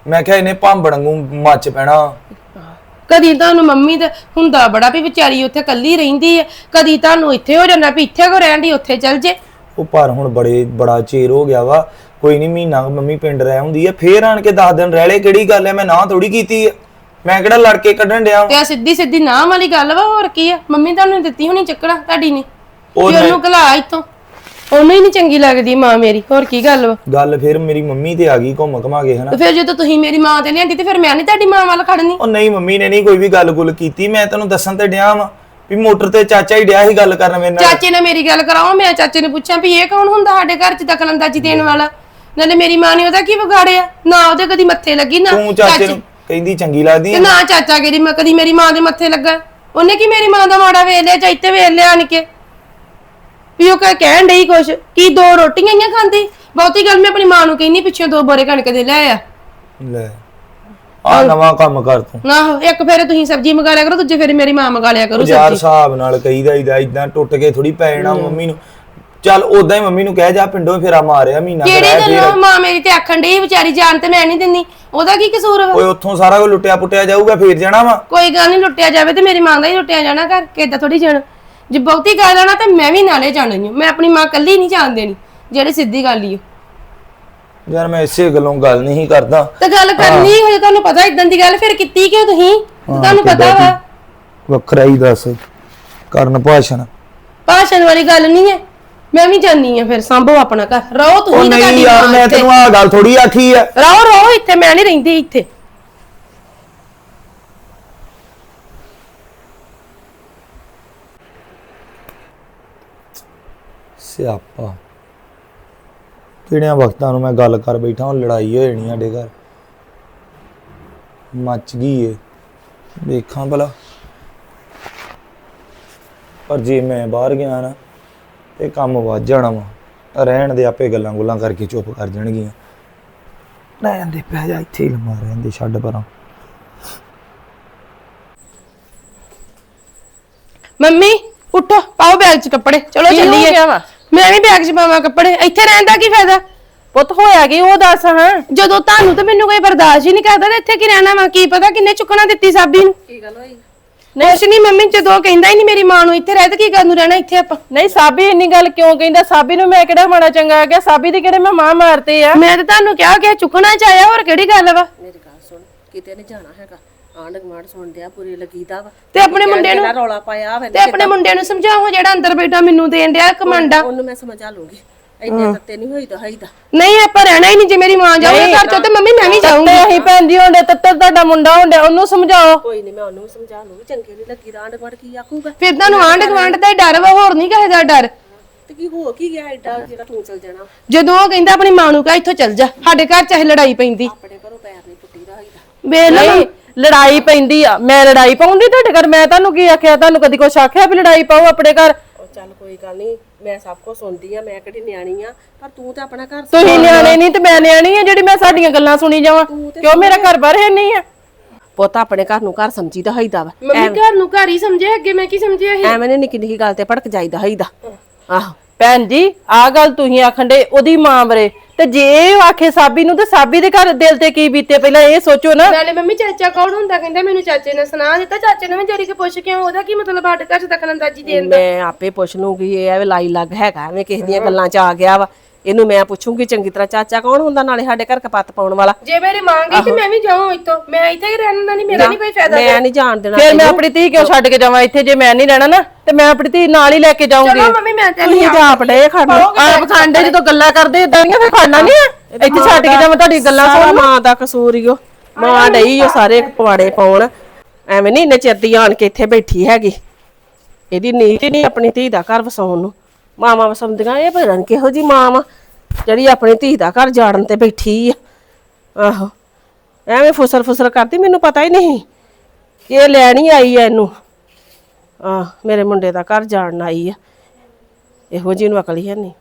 Speaker 4: ਮੈਂ ਕਿਹਾ ਇਹਨੇ ਭਾਂਬੜ ਨੂੰ ਮੱਚ ਪੈਣਾ।
Speaker 3: ਕਦੀ ਤੁਹਾਨੂੰ ਮੰਮੀ ਦਾ ਹੁੰਦਾ ਬੜਾ ਵੀ ਵਿਚਾਰੀ ਉੱਥੇ ਕੱਲੀ ਰਹਿੰਦੀ ਹੈ ਕਦੀ ਤੁਹਾਨੂੰ ਇੱਥੇ ਹੋ ਜਾਂਦਾ ਵੀ ਇੱਥੇ ਕੋ ਰਹਿਣ ਦੀ ਉੱਥੇ ਚਲ ਜੇ।
Speaker 4: ਉਹ ਪਰ ਹੁਣ ਬੜੇ ਬੜਾ ਚੇਰ ਹੋ ਗਿਆ ਵਾ। ਕੋਈ ਨਹੀਂ ਮਹੀਨਾ ਕੁ ਮੰਮੀ ਪਿੰਡ ਰਹਿ ਹੁੰਦੀ ਆ। ਫੇਰ ਆਣ ਕੇ 10 ਦਿਨ ਰਹਿ ਲੈ ਕਿਹੜੀ ਗੱਲ ਐ ਮੈਂ ਨਾ ਥੋੜੀ ਕੀਤੀ ਆ। ਮੈਂ ਕਿਹੜਾ ਲੜ ਕੇ ਕੱਢਣ ਡਿਆ ਵਾਂ।
Speaker 3: ਤੇ ਆ ਸਿੱਧੀ ਸਿੱਧੀ ਨਾਮ ਵਾਲੀ ਗੱਲ ਵਾ ਹੋਰ ਕੀ ਆ? ਮੰਮੀ ਤੁਹਾਨੂੰ ਦਿੱਤੀ ਹੋਣੀ ਚੱਕਣਾ ਤੁਹਾਡੀ ਨੇ।
Speaker 4: ਉਹ
Speaker 3: ਉਹਨੂੰ ਘਲਾ ਇੱਥੋਂ ਉਹਨੂੰ ਹੀ ਨਹੀਂ ਚੰਗੀ ਲੱਗਦੀ ਮਾਂ ਮੇਰੀ। ਹੋਰ ਕੀ ਗੱਲ ਵਾ?
Speaker 4: ਗੱਲ ਫਿਰ ਮੇਰੀ ਮੰਮੀ ਤੇ ਆ ਗਈ ਘੁੰਮ ਘਮਾ ਕੇ ਹਨਾ?
Speaker 3: ਤੇ ਫਿਰ ਜਦੋਂ ਤੁਸੀਂ ਮੇਰੀ ਮਾਂ ਤੇ ਲਿਆਂਦੀ ਤੇ ਫਿਰ ਮੈਂ ਨਹੀਂ ਤੁਹਾਡੀ ਮਾਂ ਵੱਲ ਖੜਨੀ।
Speaker 4: ਉਹ ਨਹੀਂ ਮੰਮੀ ਨੇ ਨਹੀਂ ਕੋਈ ਵੀ ਗੱਲ ਗੁੱਲ ਕੀਤੀ। ਮੈਂ ਤੈਨੂੰ ਦੱਸਣ ਤੇ ਡਿਆ ਵਾਂ। ਵੀ ਮੋਟਰ ਤੇ ਚਾਚਾ ਹੀ ਡਿਆ ਸੀ ਗੱਲ ਕਰਨ ਮੇਰੇ ਨਾਲ।
Speaker 3: ਚਾਚੇ ਨੇ ਮੇਰੀ ਗੱਲ ਕਰਾਓ ਮੈਂ ਚਾਚੇ ਨੂੰ ਪੁੱਛਾਂ ਵੀ ਇਹ ਕੌਣ ਹੁੰਦਾ ਸਾਡੇ ਘਰ 'ਚ ਦਖਲਅੰਦਾਜ਼ੀ ਦੇਣ ਵਾਲਾ? ਨਾਲੇ ਮੇਰੀ ਮਾਂ ਨੇ ਉਹਦਾ ਕੀ ਵਿਗਾੜਿਆ? ਨਾ ਉਹਦੇ ਕਦੀ ਮੱਥੇ ਲੱਗੀ ਨਾ
Speaker 4: ਤੂੰ ਚਾਚੇ ਨੂੰ ਕਹਿੰਦੀ ਚੰਗੀ ਲੱਗਦੀ
Speaker 3: ਤੇ
Speaker 4: ਆ
Speaker 3: ਨਾ ਚਾਚਾ ਕਦੀ ਮੈਂ ਕਦੀ ਮੇਰੀ ਮਾਂ ਦੇ ਮੱਥੇ ਲੱਗਾ? ਉਹਨੇ ਕੀ ਮੇਰੀ ਮਾਂ ਦਾ ਮਾੜਾ ਵੇਖ ਲਿਆ ਇੱਥੇ ਵੇਖ ਲਿਆ ਆਣ ਕੇ? ਵੀ ਉਹ ਕਹਿ- ਕਹਿਣ ਡਈ ਕੁਛ ਕੀ ਦੋ ਰੋਟੀਆਂ ਹੀ ਖਾਂਦੀ? ਬਹੁਤੀ ਗੱਲ ਮੈਂ ਆਪਣੀ ਮਾਂ ਨੂੰ ਕਹਿੰਨੀ ਪਿੱਛੇ ਦੋ ਬੋਰੇ ਕਣਕ ਦੇ ਲੈ ਆ।
Speaker 4: ਲੈ। ਆ ਨਵਾਂ ਕੰਮ ਕਰ ਤੂੰ।
Speaker 3: ਨਾ ਇੱਕ ਫੇਰੇ ਤੁਸੀਂ ਸਬਜ਼ੀ ਮੰਗਾ ਲਿਆ ਕਰੋ ਦੂਜੇ ਫੇਰੇ ਮੇਰੀ ਮਾਂ ਮੰਗਾ ਲਿਆ ਕਰੋ
Speaker 4: ਯਾਰ ਹਿਸਾਬ ਨਾਲ ਕਹੀਦਾ ਇਦਾਂ ਇਦਾਂ ਟੁੱਟ ਕੇ ਥੋੜੀ ਪੈ ਜਾਣਾ ਮੰਮੀ ਨੂੰ। ਚੱਲ ਉਦਾਂ ਹੀ ਮੰਮੀ ਨੂੰ ਕਹਿ ਜਾ ਪਿੰਡੋਂ ਫੇਰਾ ਮਾਰਿਆ ਮਹੀਨਾ
Speaker 3: ਕਿਹੜੀ
Speaker 4: ਰਹਿ ਫੇਰ
Speaker 3: ਗੱਲੋਂ ਮਾਂ ਮੇਰੀ ਤੇ ਆਖਣ ਡਈ ਵਿਚਾਰੀ ਜਾਨ ਤੇ ਮੈਂ ਨਹੀਂ ਦਿੰਦੀ। ਉਹਦਾ ਕੀ ਕਸੂਰ ਵਾ?
Speaker 4: ਓਏ ਉੱਥੋਂ ਸਾਰਾ ਕੁਝ ਲੁੱਟਿਆ ਪੁੱਟਿਆ ਜਾਊਗਾ ਫੇਰ ਜਾਣਾ ਵਾ?
Speaker 3: ਕੋਈ ਗੱਲ ਨਹੀਂ ਲੁੱਟਿਆ ਜਾਵੇ ਤੇ ਮੇਰੀ ਮਾਂ ਦਾ ਹੀ ਲੁੱਟਿਆ ਜਾਣਾ ਘਰ ਕਿੱਦਾਂ ਥੋੜੀ ਜਾਣਾ। ਜੇ ਬਹੁਤੀ ਗੱਲ ਆ ਨਾ ਤੇ ਮੈਂ ਵੀ ਨਾਲੇ ਜਾਣੀ ਮੈਂ ਆਪਣੀ ਮਾਂ ਕੱਲੀ ਨਹੀਂ ਜਾਣ ਦੇਣੀ ਜਿਹੜੀ ਸਿੱਧੀ ਗੱਲ ਹੀ
Speaker 4: ਯਾਰ ਮੈਂ ਇਸੇ ਗੱਲੋਂ ਗੱਲ ਨਹੀਂ ਕਰਦਾ।
Speaker 3: ਤੇ ਗੱਲ ਕਰਨੀ ਹੋਏ ਤੁਹਾਨੂੰ ਪਤਾ ਇਦਾਂ ਦੀ ਗੱਲ ਫਿਰ ਕੀਤੀ ਕਿਉਂ ਤੁਸੀਂ? ਤੁਹਾਨੂੰ ਪਤਾ ਵਾ।
Speaker 4: ਵੱਖਰਾ ਹੀ ਦੱਸ। ਕਰਨ ਭਾਸ਼ਣ।
Speaker 3: ਭਾਸ਼ਣ ਵਾਲੀ ਗੱਲ ਨਹੀਂ ਹੈ। ਮੈਂ ਵੀ ਜਾਣੀ ਆ ਫਿਰ ਸੰਭੋ ਆਪਣਾ ਘਰ। ਰਹੋ
Speaker 4: ਉਹ
Speaker 3: ਤੁਸੀਂ ਤੇ
Speaker 4: ਨਹੀਂ
Speaker 3: ਤੁਹਾਡੀ
Speaker 4: ਯਾਰ
Speaker 3: ਮਾਂ
Speaker 4: ਮੈਂ
Speaker 3: ਇੱਥੇ।
Speaker 4: ਤੈਨੂੰ ਆ ਗੱਲ ਥੋੜੀ ਆਖੀ ਆ।
Speaker 3: ਰਹੋ ਰਹੋ ਇੱਥੇ ਮੈਂ ਨਹੀਂ ਰਹਿੰਦੀ ਇੱਥੇ।
Speaker 4: ਸਿਆਪਾ। ਕਿਹੜਿਆਂ ਵਕਤਾਂ ਨੂੰ ਮੈਂ ਗੱਲ ਕਰ ਬੈਠਾ ਹੁਣ ਲੜਾਈ ਹੋ ਜਾਣੀ ਸਾਡੇ ਘਰ। ਮੱਚ ਗਈ ਏ। ਦੇਖਾਂ ਭਲਾ। ਪਰ ਜੇ ਮੈਂ ਬਾਹਰ ਗਿਆ ਨਾ ਤੇ ਕੰਮ ਵੱਜ ਜਾਣਾ ਵਾ। ਰਹਿਣ ਦੇ ਆਪੇ ਗੱਲਾਂ ਗੁੱਲਾਂ ਕਰਕੇ ਚੁੱਪ ਕਰ ਜਾਣਗੀਆਂ। ਰਹਿਣ ਦੇ ਪੈ ਜਾ ਇੱਥੇ ਹੀ ਲੰਮਾ ਰਹਿਣ ਦੇ ਛੱਡ ਪਰਾਂ।
Speaker 3: ਮੰਮੀ ਉੱਠੋ ਪਾਓ ਬੈਗ 'ਚ ਕੱਪੜੇ। ਚਲੋ
Speaker 1: ਕੀ ਹੋ
Speaker 3: ਚੱਲੀਏ।
Speaker 1: ਗਿਆ ਵਾ?
Speaker 3: ਮੈਂ ਵੀ ਬੈਗ 'ਚ ਪਾਵਾਂ ਕੱਪੜੇ। ਇੱਥੇ ਰਹਿਣ ਦਾ ਕੀ ਫਾਇਦਾ?
Speaker 1: ਪੁੱਤ ਹੋਇਆ ਕੀ? ਉਹ ਦੱਸ ਹਾਂ।
Speaker 3: ਜਦੋਂ ਤੁਹਾਨੂੰ ਤਾਂ ਮੈਨੂੰ ਕੋਈ ਬਰਦਾਸ਼ਤ ਹੀ ਨਹੀਂ ਕਰਦਾ ਤੇ ਇੱਥੇ ਕੀ ਰਹਿਣਾ ਵਾ? ਕੀ ਪਤਾ ਕਿੰਨੇ ਚੁੱਕਣਾ ਦਿੱਤੀ ਸਾਬੀ ਨੂੰ? ਕੀ ਗੱਲ ਹੋਈ? ਕੁਛ ਨਹੀਂ ਮੰਮੀ ਜਦੋਂ ਕਹਿੰਦਾ ਹੀ ਨਹੀਂ ਮੇਰੀ ਮਾਂ ਨੂੰ ਇੱਥੇ ਰਹਿ ਤੇ ਕੀ ਕਰਨ ਨੂੰ ਰਹਿਣਾ ਇੱਥੇ ਆਪਾਂ?
Speaker 1: ਨਹੀਂ ਸਾਬੀ ਇੰਨੀ ਗੱਲ ਕਿਉਂ ਕਹਿੰਦਾ? ਸਾਬੀ ਨੂੰ ਮੈਂ ਕਿਹੜਾ ਮਾੜਾ ਚੰਗਾ ਆ ਗਿਆ ਸਾਬੀ ਦੇ ਕਿਹੜੇ ਮੈਂ ਮਾਂ ਮਾਰਤੇ ਆ?
Speaker 3: ਮੈਂ ਤਾਂ ਤੁਹਾਨੂੰ ਕਿਹਾ ਕਿ ਚੁੱਕਣਾ ਚਾਹਿਆ ਹੋਰ ਕਿਹੜੀ ਗੱਲ ਵਾ?
Speaker 2: ਮੇਰੀ ਗੱਲ ਸੁਣ ਕਿਤੇ ਨਹੀਂ ਜਾਣਾ ਹੈਗਾ। ਆਂਢ ਗੁਆਂਢ ਸੁਣ ਡਿਆ ਪੂਰੀ ਲੱਗੀਦਾ ਵਾ।
Speaker 3: ਤੇ ਆਪਣੇ ਮੁੰਡੇ ਨੂੰ
Speaker 2: ਜਿਹੜਾ ਰੌਲਾ ਪਾਇਆ ਵਾ
Speaker 3: ਤੇ ਆਪਣੇ ਮੁੰਡੇ ਨੂੰ ਸਮਝਾਓ ਜਿਹੜਾ ਅੰਦਰ ਬੈਠਾ ਮੈਨੂੰ ਦੇਣ ਡਿਆ ਕਮਾਂਡਾ
Speaker 2: ਉਹਨੂੰ ਮੈਂ ਸਮਝਾ ਲੂੰਗੀ। ਇੰਨੇ ਤੱਤੇ ਨਹੀਂ ਹੋਈ ਤਾਂ ਹਾਈਦਾ।
Speaker 3: ਨਹੀਂ ਆਪਾਂ ਰਹਿਣਾ ਹੀ ਨਹੀਂ ਜੇ ਮੇਰੀ ਮਾਂ ਜਾਊਗੀ ਘਰ ਚੋਂ ਤੇ ਮੰਮੀ ਮੈਂ ਵੀ ਜਾਊਂਗੀ।
Speaker 1: ਤੇ ਅਸੀਂ ਭੈਣ ਜੀ ਹੁੰਦੇ ਤੱਤਰ ਤੁਹਾਡਾ ਮੁੰਡਾ ਹੁੰਦਿਆ ਉਹਨੂੰ ਸਮਝਾਓ।
Speaker 2: ਕੋਈ ਨਹੀਂ ਮੈਂ ਉਹਨੂੰ ਸਮਝਾ ਲੂੰਗੀ ਚੰਗੇ ਨਹੀਂ ਲੱਗੀ ਰਾਂਡ ਗੜ ਕੀ ਆਖੂਗਾ?
Speaker 3: ਫਿਰ ਤੁਹਾਨੂੰ ਆਂਢ ਗੁਆਂਢ ਦਾ ਹੀ ਡਰ ਵਾ ਹੋਰ ਨਹੀਂ ਕਿਸੇ ਦਾ ਡਰ।
Speaker 2: ਤੇ ਕੀ ਹੋ ਕੀ ਗਿਆ ਐਡਾ ਜਿਹੜਾ ਤੂੰ ਚਲ ਜਾਣਾ?
Speaker 3: ਜਦੋਂ ਉਹ ਕਹਿੰਦਾ ਆਪਣੀ ਮਾਂ ਨੂੰ ਕਹ ਇੱਥੋਂ ਚੱਲ ਜਾ ਸਾਡੇ ਘਰ ਚਾਹੇ ਲੜਾਈ ਪੈਂਦੀ।
Speaker 2: ਆਪਣੇ ਘਰੋਂ ਪੈਰ ਹਾਈਦਾ
Speaker 3: ਵੇਖ
Speaker 1: ਨਹੀਂ ਲੜਾਈ ਪੈਂਦੀ ਆ। ਮੈਂ ਲੜਾਈ ਪਾਉਂਦੀ ਤੁਹਾਡੇ ਘਰ? ਮੈਂ ਤੁਹਾਨੂੰ ਕੀ ਆਖਿਆ? ਤੁਹਾਨੂੰ ਕਦੀ ਕੁਛ ਆਖਿਆ ਵੀ ਲੜਾਈ ਪਾਓ ਆਪਣੇ ਘਰ?
Speaker 2: ਉਹ ਚੱਲ ਕੋਈ ਗੱਲ ਨਹੀਂ ਮੈਂ ਸਭ ਕੁਝ ਸੁਣਦੀ ਆ ਮੈਂ ਕਿਹੜੀ ਨਿਆਣੀ ਆ ਪਰ ਤੂੰ ਤਾਂ ਆਪਣਾ ਘਰ
Speaker 1: ਤੁਸੀਂ ਨਿਆਣੇ ਨਹੀਂ ਤੇ ਮੈਂ ਨਿਆਣੀ ਆ ਜਿਹੜੀ ਮੈਂ ਸਾਡੀਆਂ ਗੱਲਾਂ ਸੁਣੀ ਜਾਵਾਂ। ਕਿਉਂ ਮੇਰਾ ਘਰ ਬਾਹਰ ਹੈ ਨਹੀਂ ਆ?
Speaker 2: ਪੁੱਤ ਆਪਣੇ ਘਰ ਨੂੰ ਘਰ ਸਮਝੀਦਾ ਹਾਈਦਾ ਵਾ।
Speaker 3: ਮੰਮੀ ਘਰ ਨੂੰ ਘਰ ਹੀ ਸਮਝੇ ਅੱਗੇ ਮੈਂ ਕੀ ਸਮਝਿਆ ਇਹ?
Speaker 2: ਐਵੇਂ ਨੀ ਨਿੱਕੀ ਨਿੱਕੀ ਗੱਲ ਤੇ ਭੜਕ ਜਾਈਦਾ ਹਾਈਦਾ। ਆਹੋ।
Speaker 1: ਭੈਣ ਜੀ ਆ ਗੱਲ ਤੁਸੀਂ ਆਖਣ ਦੇ ਉਹਦੀ ਮਾਂ ਬਰੇ ਤੇ ਜੇ ਉਹ ਆਖੇ ਸਾਬੀ ਨੂੰ ਤੇ ਸਾਬੀ ਦੇ ਘਰ ਦਿਲ ਤੇ ਕੀ ਬੀਤੇ ਪਹਿਲਾਂ ਇਹ ਸੋਚੋ ਨਾ।
Speaker 3: ਨਾਲੇ ਮੰਮੀ ਚਾਚਾ ਕੌਣ ਹੁੰਦਾ? ਕਹਿੰਦਾ ਮੈਨੂੰ ਚਾਚੇ ਨੇ ਸੁਣਾ ਦਿੱਤਾ। ਚਾਚੇ ਨੇ ਵੀ ਜਰੀ ਕੇ ਪੁੱਛ ਕੇ ਉਹਦਾ ਕੀ ਮਤਲਬ ਸਾਡੇ ਘਰ ਚ ਦਖਲ ਅੰਦਾਜ਼ੀ ਦੇਣ
Speaker 2: ਮੈਂ ਆਪੇ ਪੁੱਛ ਲੂੰਗੀ ਇਹ ਐਵੇਂ ਲਾਈ ਲੱਗ ਹੈਗਾ ਐਵੇਂ ਕਿਸੇ ਦੀਆਂ ਗੱਲਾਂ 'ਚ ਆ ਗਿਆ ਵਾ। ਇਹਨੂੰ ਮੈਂ ਪੁੱਛੂੰਗੀ ਚੰਗੀ ਤਰ੍ਹਾਂ ਚਾਚਾ ਕੌਣ ਹੁੰਦਾ ਨਾਲੇ ਸਾਡੇ ਘਰ ਕਪੱਤ ਪਾਉਣ ਵਾਲਾ।
Speaker 3: ਜੇ ਮੇਰੀ ਮਾਂ ਗਈ ਤੇ ਮੈਂ ਵੀ ਜਾਵਾਂ ਇੱਥੋਂ ਮੈਂ ਇੱਥੇ ਹੀ ਰਹਿਣ ਦਾ ਨਹੀਂ ਮੇਰਾ ਨਹੀਂ ਕੋਈ ਫਾਇਦਾ
Speaker 2: ਮੈਂ ਨਹੀਂ ਜਾਣ ਦੇਣਾ
Speaker 1: ਫਿਰ ਮੈਂ ਆਪਣੀ ਧੀ ਕਿਉਂ ਛੱਡ ਕੇ ਜਾਵਾਂ ਇੱਥੇ? ਜੇ ਮੈਂ ਨਹੀਂ ਰਹਿਣਾ ਨਾ ਤੇ ਮੈਂ ਆਪਣੀ ਧੀ ਨਾਲ ਹੀ ਲੈ ਕੇ ਜਾਊਂਗੀ।
Speaker 3: ਚਲੋ ਮੰਮੀ ਮੈਂ ਤੇ
Speaker 2: ਤੁਸੀਂ ਜਾ ਆਪਣੇ ਖੜਨ
Speaker 1: ਆਪ ਖਾਂਡੇ ਜਦੋਂ ਗੱਲਾਂ ਕਰਦੇ ਇਦਾਂ ਦੀਆਂ ਫਿਰ ਖਾਣਾ ਨਹੀਂ ਆ? ਇੱਥੇ ਛੱਡ ਕੇ ਜਾਵਾਂ ਤੁਹਾਡੀ ਗੱਲਾਂ
Speaker 2: ਸਾਰਾ ਮਾਂ ਦਾ ਕਸੂਰ ਹੀ ਓ। ਮਾਂ ਡਈ ਓ ਸਾਰੇ ਪਵਾੜੇ ਪਾਉਣ। ਐਵੇਂ ਨਹੀਂ ਇੰਨੇ ਚਿਰ ਦੀ ਆਣ ਕੇ ਇੱਥੇ ਬੈਠੀ ਹੈਗੀ। ਇਹਦੀ ਨੀਤ ਹੀ ਨਹੀਂ ਆਪਣੀ ਧੀ ਦਾ ਘਰ ਵਸਾਉਣ ਨੂੰ। ਮਾਵਾਂ ਵਸਾਉਂਦੀਆਂ ਇਹ ਪਤਾ ਨਹੀਂ ਕਿਹੋ ਜੀ ਮਾਂ ਵਾ, ਜਿਹੜੀ ਆਪਣੀ ਧੀ ਦਾ ਘਰ ਜਾੜਨ ਤੇ ਬੈਠੀ ਆ। ਆਹੋ, ਐਵੇਂ ਫੁਸਲ ਫੁਸਲ ਕਰਦੀ, ਮੈਨੂੰ ਪਤਾ ਹੀ ਨਹੀਂ ਕਿ ਇਹ ਲੈਣ ਹੀ ਆਈ ਐ ਇਹਨੂੰ। ਆ ਮੇਰੇ ਮੁੰਡੇ ਦਾ ਘਰ ਜਾਣ ਆਈ ਆ। ਇਹੋ ਜਿਹੀ ਨੂੰ ਅਕਲ ਹੀ ਹੈ ਨਹੀਂ।